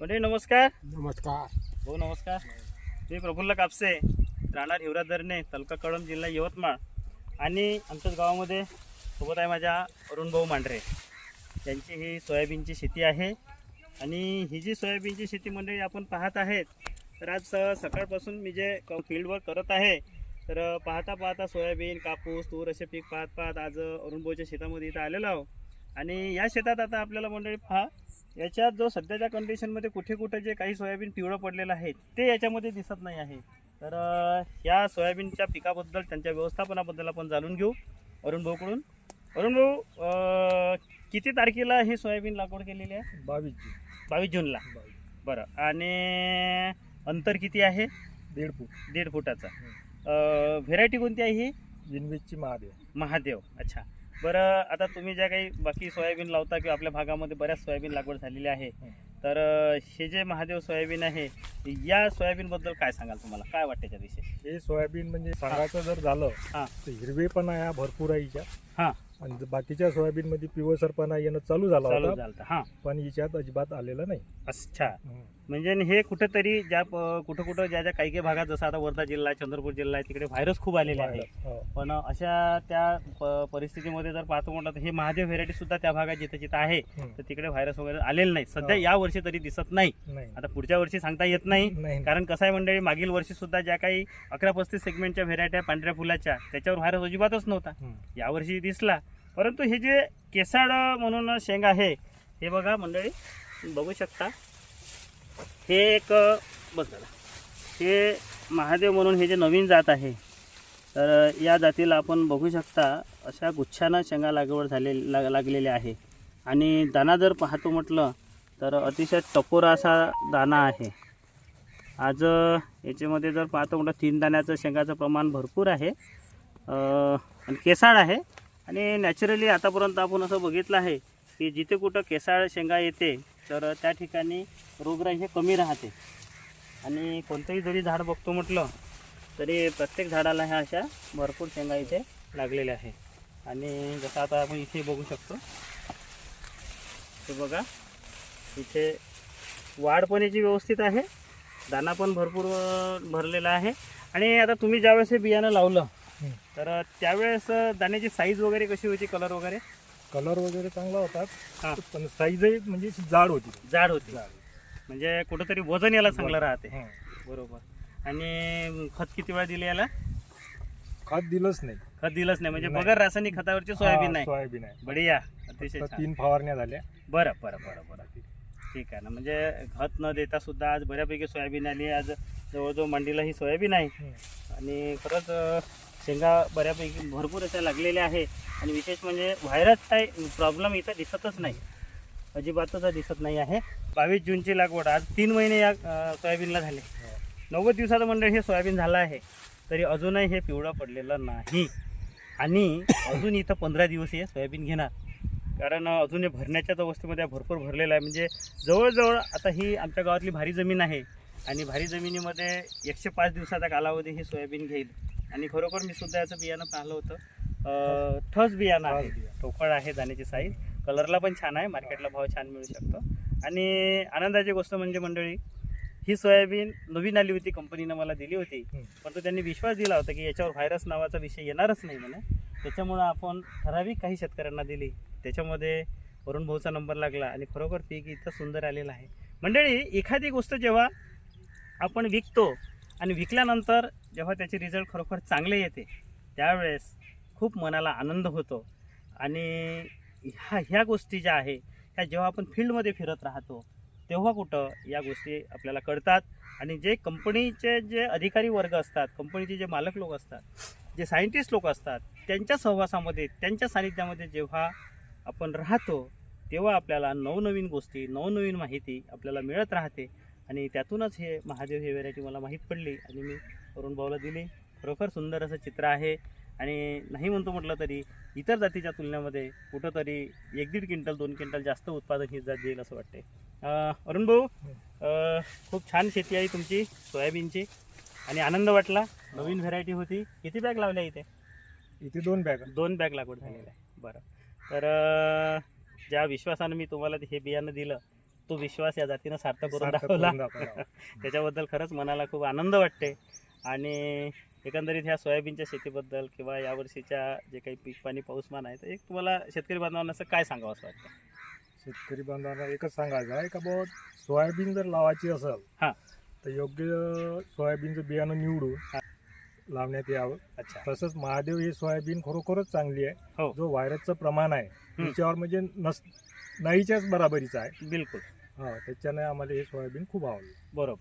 म्हणजे नमस्कार. नमस्कार. हो नमस्कार. मी प्रफुल्ल कापसे राहणार हिवरा दरणे तालुका कळंब जिल्हा यवतमाळ. आणि आमच्याच गावामध्ये सोबत आहे माझ्या अरुण भाऊ मांढरे. यांची ही सोयाबीनची शेती आहे. आणि ही जी सोयाबीनची शेती मंडळी आपण पाहत आहेत तर आज सकाळपासून मी जे फील्डवर्क करत आहे तर पाहता पाहता सोयाबीन कापूस तूर असे पीक पाहत पाहत आज अ, अरुण भाऊच्या शेतामध्ये इथं आलेलो आहो आणि या शेतात आता आपल्याला मंडळी पहा याच्यात जो सध्याच्या कंडिशनमध्ये कुठे कुठे जे काही सोयाबीन पिवळं पडलेलं आहे ते याच्यामध्ये दिसत नाही आहे. तर या सोयाबीनच्या पिकाबद्दल त्यांच्या व्यवस्थापनाबद्दल आपण जाणून घेऊ. अरुण भाऊकडून अरुण भाऊ किती तारखेला ही सोयाबीन लागवड केलेली आहे? बावीस बावीस जूनला. बरं. आणि अंतर किती आहे? दीड फूट. दीड फुटाचा. व्हेरायटी कोणती आहे ही? विनवीजची महादेव. महादेव. अच्छा. बरं आता तुम्ही ज्या काही बाकी सोयाबीन लावता किंवा आपल्या भागामध्ये बऱ्याच सोयाबीन लागवड झालेली आहे. तर हे जे महादेव सोयाबीन आहे या सोयाबीनबद्दल काय सांगाल तुम्हाला? काय वाटते त्याविषयी हे सोयाबीन म्हणजे सांगायचं जर झालं हा. तर हिरवेपणा या भरपूर आहे हिच्यात. हा. आणि बाकीच्या सोयाबीन मध्ये पिवळसरपणा येणं चालू झाला होता. झालं हां. पण हिच्यात अजिबात आलेलं नाही. अच्छा. म्हणजे हे कुठेतरी ज्या कुठं कुठं ज्या ज्या काही काही भागात जसं आता वर्धा जिल्हा चंद्रपूर जिल्हा आहे तिकडे व्हायरस खूप आलेले आहे हो. पण अशा त्या परिस्थितीमध्ये जर पाहतो म्हटलं तर हे महादेव व्हेरायटी सुद्धा त्या भागात जिथं जिथं आहे. तर तिकडे व्हायरस वगैरे आलेलं नाही. सध्या हो. या वर्षी तरी दिसत नाही. आता पुढच्या वर्षी सांगता येत नाही. कारण कसं आहे मंडळी मागील वर्षी सुद्धा ज्या काही अकरा पस्तीस सेगमेंटच्या व्हेरायट्या पांढऱ्या फुलाच्या त्याच्यावर व्हायरस अजिबातच नव्हता. यावर्षी दिसला. परंतु हे जे केसाळ म्हणून शेंग आहे हे बघा मंडळी बघू शकता. हे एक बस हे महादेव म्हणून हे जे नवीन जात आहे तर या जातीला आपण बघू शकता अशा गुच्छानं शेंगा लागवड झाले लाग लागलेल्या आहे. आणि दाना जर पाहतो म्हटलं तर अतिशय टपोरा असा दाना आहे. आज याच्यामध्ये जर पाहतो म्हटलं तीन दाण्याचं शेंगाचं प्रमाण भरपूर आहे. आणि केसाळ आहे. आणि नॅचरली आतापर्यंत आपण असं बघितलं आहे की जिथे कुठं केसाळ शेंगा येते तर त्या ठिकाणी रोगराई हे कमी राहते. आणि कोणतंही जरी झाड बघतो म्हटलं तरी प्रत्येक झाडाला ह्या अशा भरपूर शेंगा इथे लागलेल्या आहे आणि जसं आता आपण इथे बघू शकतो हे बघा इथे वाढ पण याची व्यवस्थित आहे दाना पण भरपूर भरलेला आहे. आणि आता तुम्ही ज्यावेळेस हे बियाणं लावलं. तर त्यावेळेस दाण्याची साईज वगैरे कशी होती कलर वगैरे? कलर वगैरे चांगला हा. होता पण साईज म्हणजे जाड होती. जाड होती. म्हणजे कुठंतरी वजन याला चांगलं राहते. हं. बरोबर. आणि खत किती वेळा दिले याला? खत दिलंच नाही. खत दिलंच नाही. म्हणजे. बगर रासायनिक खतावरची सोयाबीन नाही. सोयाबीन आहे. बढिया. अतिशय. तीन फवारण्या झाल्या. बरं बरं बरं बरं. ठीक आहे ना. म्हणजे खत न देता सुद्धा आज बऱ्यापैकी सोयाबीन आली. आज जवळजवळ मंडीला ही सोयाबीन आहे. आणि खरंच शेंगा बऱ्यापैकी भरपूर अशा लागलेल्या आहे. आणि विशेष म्हणजे व्हायरस काही प्रॉब्लेम इथं दिसतच नाही. अजिबातच दिसत नाही आहे. बावीस जूनची लागवड आज तीन महिने या सोयाबीनला झाले. नव्वद दिवसाचं मंडळ हे सोयाबीन झालं आहे. तरी अजूनही हे पिवळं पडलेलं नाही. आणि अजून इथं पंधरा दिवस हे सोयाबीन घेणार. कारण अजून हे भरण्याच्याच अवस्थेमध्ये भरपूर भरलेलं आहे. म्हणजे जवळजवळ आता ही आमच्या गावातली भारी जमीन आहे. आणि भारी जमिनीमध्ये एकशे पाच दिवसाचा कालावधी हे सोयाबीन घेईल. आणि खरोखर मी सुद्धा याचं बियाणं पाहिलं होतं. ठस बियाणं आहे. ठोकळ आहे दाण्याची साईज कलरला पण छान आहे. मार्केटला भाव छान मिळू शकतो. आणि आनंदाची गोष्ट म्हणजे मंडळी ही सोयाबीन नवीन आली होती. कंपनीनं मला दिली होती. परंतु त्यांनी विश्वास दिला होता की याच्यावर व्हायरस नावाचा विषय येणारच नाही म्हणे. त्याच्यामुळं आपण ठराविक काही शेतकऱ्यांना दिली. त्याच्यामध्ये वरुण भाऊचा नंबर लागला आणि खरोखर पीक इथं सुंदर आलेलं आहे. मंडळी एखादी गोष्ट जेव्हा आपण विकतो आणि विकल्यानंतर जेव्हा त्याचे रिझल्ट खरोखर चांगले येते त्यावेळेस खूप मनाला आनंद होतो. आणि ह्या ह्या गोष्टी ज्या आहे ह्या जेव्हा आपण फील्डमध्ये फिरत राहतो तेव्हा कुठं या गोष्टी आपल्याला कळतात. आणि जे कंपनीचे जे अधिकारी वर्ग असतात कंपनीचे जे मालक लोक असतात जे सायंटिस्ट लोक असतात त्यांच्या सहवासामध्ये त्यांच्या सानिध्यामध्ये जेव्हा आपण राहतो तेव्हा आपल्याला नवनवीन गोष्टी नवनवीन माहिती आपल्याला मिळत राहते. आणि त्यातूनच हे महादेव हे व्हेरायटी मला माहीत पडली आणि मी अरुण भाऊला दिली. खरोखर सुंदर असं चित्र आहे आणि नाही म्हणतो म्हटलं तरी इतर जातीच्या तुलनेमध्ये कुठंतरी एक दीड क्विंटल दोन क्विंटल जास्त उत्पादन ही जात देईल असं वाटते अरुण भाऊ खूप छान शेती आहे तुमची सोयाबीनची आणि आनंद वाटला. नवीन व्हेरायटी होती. किती बॅग लावल्या इथे? इथे दोन बॅग दोन बॅग लागवड झालेल्या आहे बरं. तर ज्या विश्वासानं मी तुम्हाला हे बियाणं दिलं तो विश्वास या जातीनं सार्थ करून सार्थक दाखवला करून दाखवला. त्याच्याबद्दल खरंच मनाला खूप आनंद वाटते आणि एकंदरीत ह्या सोयाबीनच्या शेतीबद्दल किंवा यावर्षीच्या जे काही पीक पाणी पाऊसमान आहे तर एक तुम्हाला शेतकरी बांधवांना असं काय सांगावं असं वाटतं शेतकरी बांधवांना एकच सांगायचं आहे का बाबा सोयाबीन जर लावायची असेल हा. तर योग्य सोयाबीनचं बियाणं निवडून. लावण्यात यावं अच्छा तसंच महादेव ही सोयाबीन खरोखरच चांगली आहे हो. जो व्हायरसचं प्रमाण आहे. त्याच्यावर म्हणजे नस नाहीच्याच बराबरीचं आहे बिलकुल हा त्याच्याने आम्हाला हे सोयाबीन खूप आवडलं. बरोबर.